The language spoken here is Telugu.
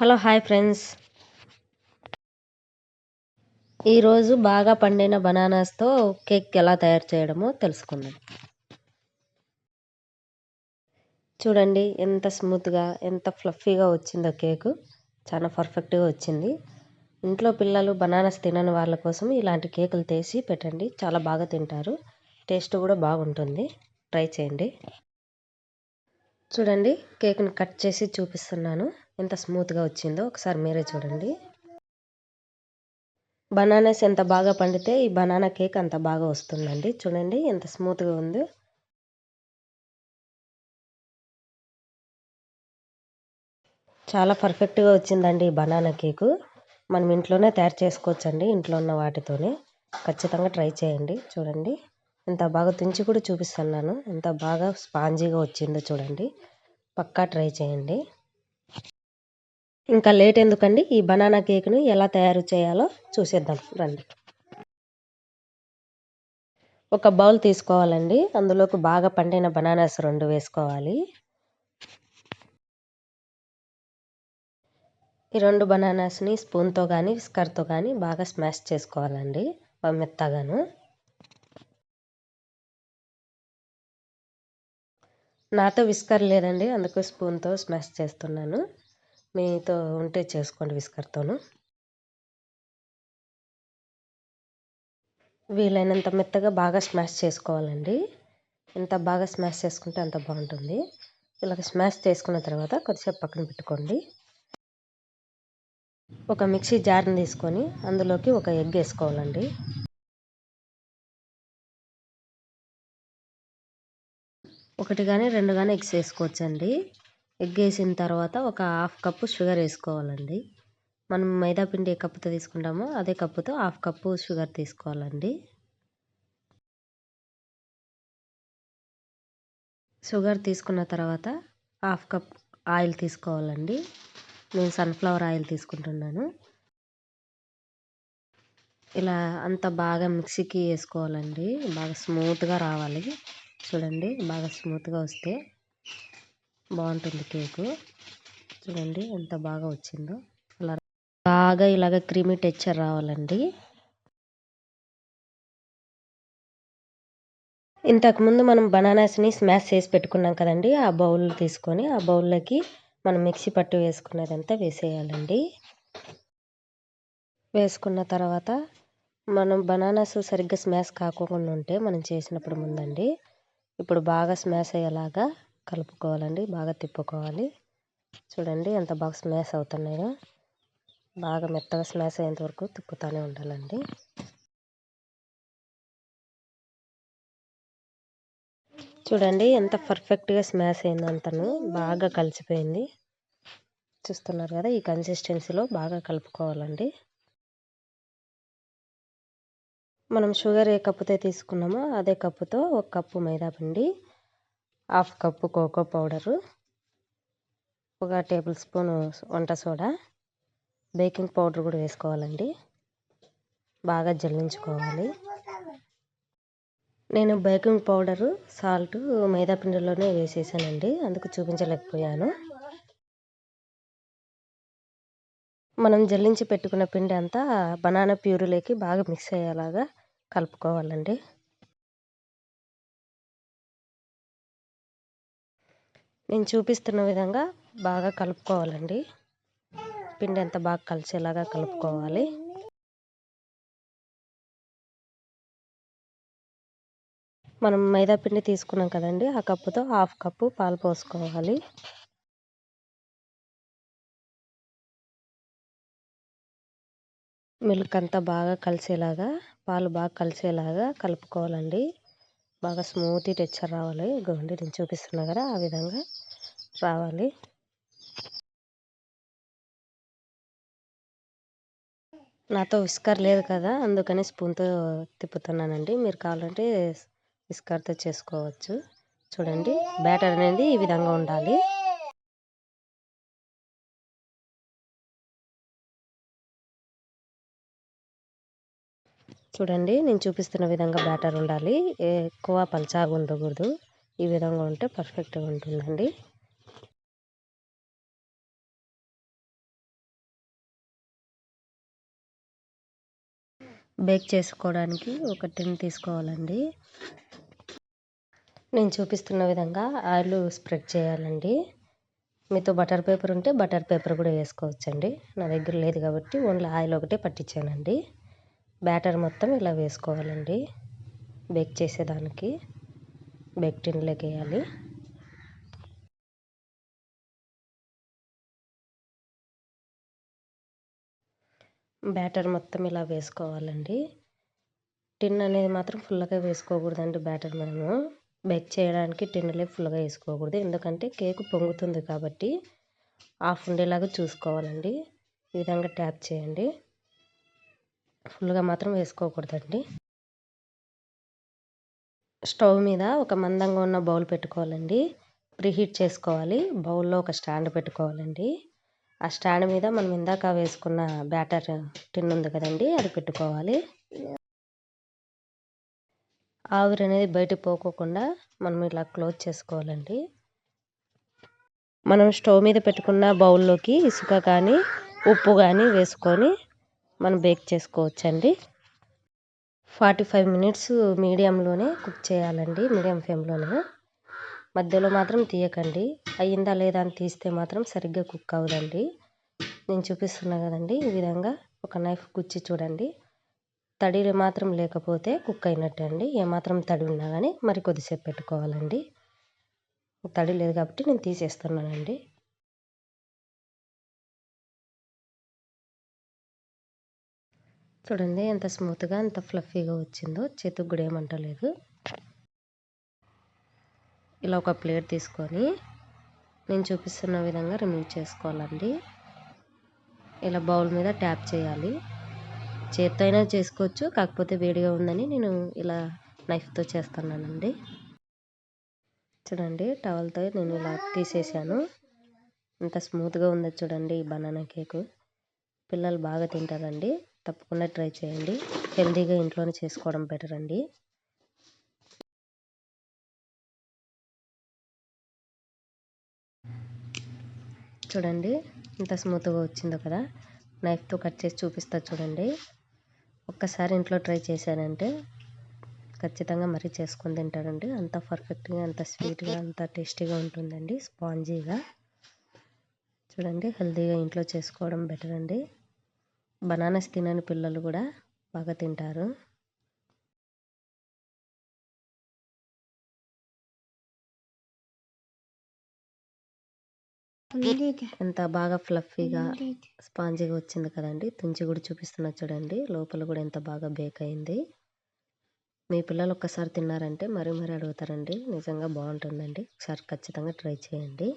Hello hi friends. ఈరోజు బాగా పండిన బనానాస్తో కేక్ ఎలా తయారు చేయడమో తెలుసుకుందాం. చూడండి ఎంత స్మూత్గా ఎంత ఫ్లఫీగా వచ్చిందో కేకు. చాలా పర్ఫెక్ట్గా వచ్చింది. ఇంట్లో పిల్లలు బనానాస్ తినని వాళ్ళ కోసం ఇలాంటి కేకులు తీసి పెట్టండి. చాలా బాగా తింటారు. టేస్ట్ కూడా బాగుంటుంది. ట్రై చేయండి. చూడండి కేక్ని కట్ చేసి చూపిస్తున్నాను. ఎంత స్మూత్గా వచ్చిందో ఒకసారి మీరే చూడండి. బనానాస్ ఎంత బాగా పండితే ఈ బనానా కేక్ అంత బాగా వస్తుందండి. చూడండి ఎంత స్మూత్గా ఉందో. చాలా పర్ఫెక్ట్గా వచ్చిందండి ఈ బనానా కేకు. మనం ఇంట్లోనే తయారు చేసుకోవచ్చండి ఇంట్లో ఉన్న వాటితోనే. ఖచ్చితంగా ట్రై చేయండి. చూడండి ఎంత బాగా తుంచి కూడా చూపిస్తున్నాను. ఎంత బాగా స్పాంజీగా వచ్చిందో చూడండి. పక్కా ట్రై చేయండి. ఇంకా లేట్ ఎందుకండి? ఈ బనానా కేక్ను ఎలా తయారు చేయాలో చూసేద్దాం. రండి. ఒక బౌల్ తీసుకోవాలండి. అందులోకి బాగా పండిన బనానాస్ రెండు వేసుకోవాలి. ఈ రెండు బనానాస్ని స్పూన్తో కానీ విస్కర్తో కానీ బాగా స్మాష్ చేసుకోవాలండి. మెత్తగాను. నాతో విస్కర్ లేదండి. అందుకు స్పూన్తో స్మాష్ చేస్తున్నాను. మీతో ఉంటే చేసుకోండి విస్కర్తోను. వీలైనంత మెత్తగా బాగా స్మాష్ చేసుకోవాలండి. ఎంత బాగా స్మాష్ చేసుకుంటే అంత బాగుంటుంది. ఇలాగ స్మాష్ చేసుకున్న తర్వాత కొద్దిసేపు పక్కన పెట్టుకోండి. ఒక మిక్సీ జార్ని తీసుకొని అందులోకి ఒక ఎగ్ వేసుకోవాలండి. ఒకటి కానీ రెండు కానీ ఎగ్స్ వేసుకోవచ్చండి. ఎగ్ వేసిన తర్వాత ఒక హాఫ్ కప్పు షుగర్ వేసుకోవాలండి. మనం మైదాపిండి ఏ కప్పుతో తీసుకుంటామో అదే కప్పుతో హాఫ్ కప్పు షుగర్ తీసుకోవాలండి. షుగర్ తీసుకున్న తర్వాత హాఫ్ కప్ ఆయిల్ తీసుకోవాలండి. నేను సన్ఫ్లవర్ ఆయిల్ తీసుకుంటున్నాను. ఇలా అంత బాగా మిక్సీకి వేసుకోవాలండి. బాగా స్మూత్గా రావాలి. చూడండి బాగా స్మూత్గా వస్తే బాగుంటుంది కేకు. చూడండి ఎంత బాగా వచ్చిందో. అలా బాగా ఇలాగ క్రీమీ టెక్చర్ రావాలండి. ఇంతకుముందు మనం బనానాస్ని స్మాష్ చేసి పెట్టుకున్నాం కదండి. ఆ బౌల్ తీసుకొని ఆ బౌల్లోకి మనం మిక్సీ పట్టు వేసుకున్నదంతా వేసేయాలండి. వేసుకున్న తర్వాత మనం బనానాస్ సరిగ్గా స్మాష్ కాకుండా ఉంటే మనం చేసినప్పుడు ముందండి. ఇప్పుడు బాగా స్మాష్ అయ్యేలాగా కలుపుకోవాలండి బాగా తిప్పుకోవాలి. చూడండి ఎంత బాగా స్మాష్ అవుతున్నాయో. బాగా మెత్తగా స్మాష్ అయ్యేంత వరకు తిప్పుతూనే ఉండాలండి. చూడండి ఎంత పర్ఫెక్ట్గా స్మాష్ అయింది అంతను. బాగా కలిసిపోయింది. చూస్తున్నారు కదా ఈ కన్సిస్టెన్సీలో బాగా కలుపుకోవాలండి. మనం షుగర్ ఏ కప్పుతో తీసుకున్నామో అదే కప్పుతో ఒక కప్పు మైదా పిండి హాఫ్ కప్పు కోకో పౌడరు ఒక టేబుల్ స్పూన్ వంట సోడా బేకింగ్ పౌడర్ కూడా వేసుకోవాలండి. బాగా జల్లించుకోవాలి. నేను బేకింగ్ పౌడరు సాల్ట్ మైదా పిండిలోనే వేసేసానండి. అందుకు చూపించలేకపోయాను. మనం జల్లించి పెట్టుకున్న పిండి అంతా బనానా ప్యూరీలోకి బాగా మిక్స్ అయ్యేలాగా కలుపుకోవాలండి. నేను చూపిస్తున్న విధంగా బాగా కలుపుకోవాలండి. పిండి ఎంత బాగా కలిసేలాగా కలుపుకోవాలి. మనం మైదా పిండి తీసుకున్నాం కదండి ఆ కప్పుతో హాఫ్ కప్పు పాలు పోసుకోవాలి. మిల్క్ అంతా బాగా కలిసేలాగా పాలు బాగా కలిసేలాగా కలుపుకోవాలండి. బాగా స్మూత్ టెక్చర్ రావాలి. గోండి నేను చూపిస్తున్నా కదా ఆ విధంగా. రావాలి. నాతో విస్కర్ లేదు కదా అందుకని స్పూన్తో తిప్పుతున్నానండి. మీరు కావాలంటే విస్కర్తో చేసుకోవచ్చు. చూడండి బ్యాటర్ అనేది ఈ విధంగా ఉండాలి. చూడండి నేను చూపిస్తున్న విధంగా బ్యాటర్ ఉండాలి. ఎక్కువ పలచాగా ఉండకూడదు. ఈ విధంగా ఉంటే పర్ఫెక్ట్గా ఉంటుందండి. బేక్ చేసుకోవడానికి ఒక టిన్ తీసుకోవాలండి. నేను చూపిస్తున్న విధంగా ఆయిల్ స్ప్రెడ్ చేయాలండి. మీతో బటర్ పేపర్ ఉంటే బటర్ పేపర్ కూడా వేసుకోవచ్చండి. నా దగ్గర లేదు కాబట్టి ఓన్లీ ఆయిల్ ఒకటే పట్టించానండి. బ్యాటర్ మొత్తం ఇలా వేసుకోవాలండి. బేక్ చేసేదానికి బేక్ టిన్లోకి వేయాలి. బ్యాటర్ మొత్తం ఇలా వేసుకోవాలండి. టిన్ అనేది మాత్రం ఫుల్గా వేసుకోకూడదండి బ్యాటర్ మనము. బేక్ చేయడానికి టిన్నులే ఫుల్గా వేసుకోకూడదు. ఎందుకంటే కేక్ పొంగుతుంది కాబట్టి హాఫ్ ఉండేలాగా చూసుకోవాలండి. ఈ విధంగా ట్యాప్ చేయండి. ఫుల్గా మాత్రం వేసుకోకూడదండి. స్టవ్ మీద ఒక మందంగా ఉన్న బౌల్ పెట్టుకోవాలండి. ప్రీహీట్ చేసుకోవాలి. బౌల్లో ఒక స్టాండ్ పెట్టుకోవాలండి. ఆ స్టాండ్ మీద మనం ఇందాక వేసుకున్న బ్యాటర్ టిన్ ఉంది కదండి అది పెట్టుకోవాలి. ఆవిరి అనేది బయటకు పోకోకుండా మనం ఇలా క్లోజ్ చేసుకోవాలండి. మనం స్టవ్ మీద పెట్టుకున్న బౌల్లోకి ఇసుక కానీ ఉప్పు కానీ వేసుకొని మనం బేక్ చేసుకోవచ్చండి. ఫార్టీ ఫైవ్ మినిట్స్ మీడియంలోనే కుక్ చేయాలండి మీడియం ఫ్లేమ్లోనే. మధ్యలో మాత్రం తీయకండి. అయ్యిందా లేదా అని తీస్తే మాత్రం సరిగ్గా కుక్ అవ్వదండి నేను చూపిస్తున్నా కదండి ఈ విధంగా ఒక నైఫ్ గుచ్చి చూడండి. తడి మాత్రం లేకపోతే కుక్ అయినట్టే అండి. ఏమాత్రం తడి ఉన్నా కానీ మరి కొద్దిసేపు పెట్టుకోవాలండి. తడి లేదు కాబట్టి నేను తీసేస్తున్నానండి. చూడండి ఎంత స్మూత్గా ఎంత ఫ్లఫీగా వచ్చిందో. చేతికి కూడా ఏమంటలేదు. ఇలా ఒక ప్లేట్ తీసుకొని నేను చూపిస్తున్న విధంగా రిమూవ్ చేసుకోవాలండి. ఇలా బౌల్ మీద ట్యాప్ చేయాలి. చేత్తో అయినా చేసుకోవచ్చు కాకపోతే వేడిగా ఉందని నేను ఇలా నైఫ్తో చేస్తున్నానండి. చూడండి టవల్తో నేను ఇలా తీసేసాను ఎంత స్మూత్గా ఉందో చూడండి ఈ బనానా కేకు పిల్లలు బాగా తింటారండి. తప్పకుండా ట్రై చేయండి. హెల్తీగా ఇంట్లోనే చేసుకోవడం బెటర్ అండి. చూడండి. ఎంత స్మూత్గా వచ్చిందో కదా. నైఫ్తో కట్ చేసి చూపిస్తా చూడండి. ఒక్కసారి ఇంట్లో ట్రై చేశానంటే ఖచ్చితంగా మరీ చేసుకొని తింటారండి అంత పర్ఫెక్ట్గా అంత స్వీట్గా అంత టేస్టీగా ఉంటుందండి స్పాంజీగా. చూడండి హెల్తీగా ఇంట్లో చేసుకోవడం బెటర్ అండి. బనానాస్ తినని పిల్లలు కూడా బాగా తింటారు. ఎంత బాగా ఫ్లఫీగా స్పాంజీగా వచ్చింది కదండి. తుంచి కూడా చూపిస్తున్నా చూడండి. లోపల కూడా ఎంత బాగా బేక్ అయింది. మీ పిల్లలు ఒక్కసారి తిన్నారంటే మరీ మరీ అడుగుతారండి. నిజంగా బాగుంటుందండి. ఒకసారి ఖచ్చితంగా ట్రై చేయండి.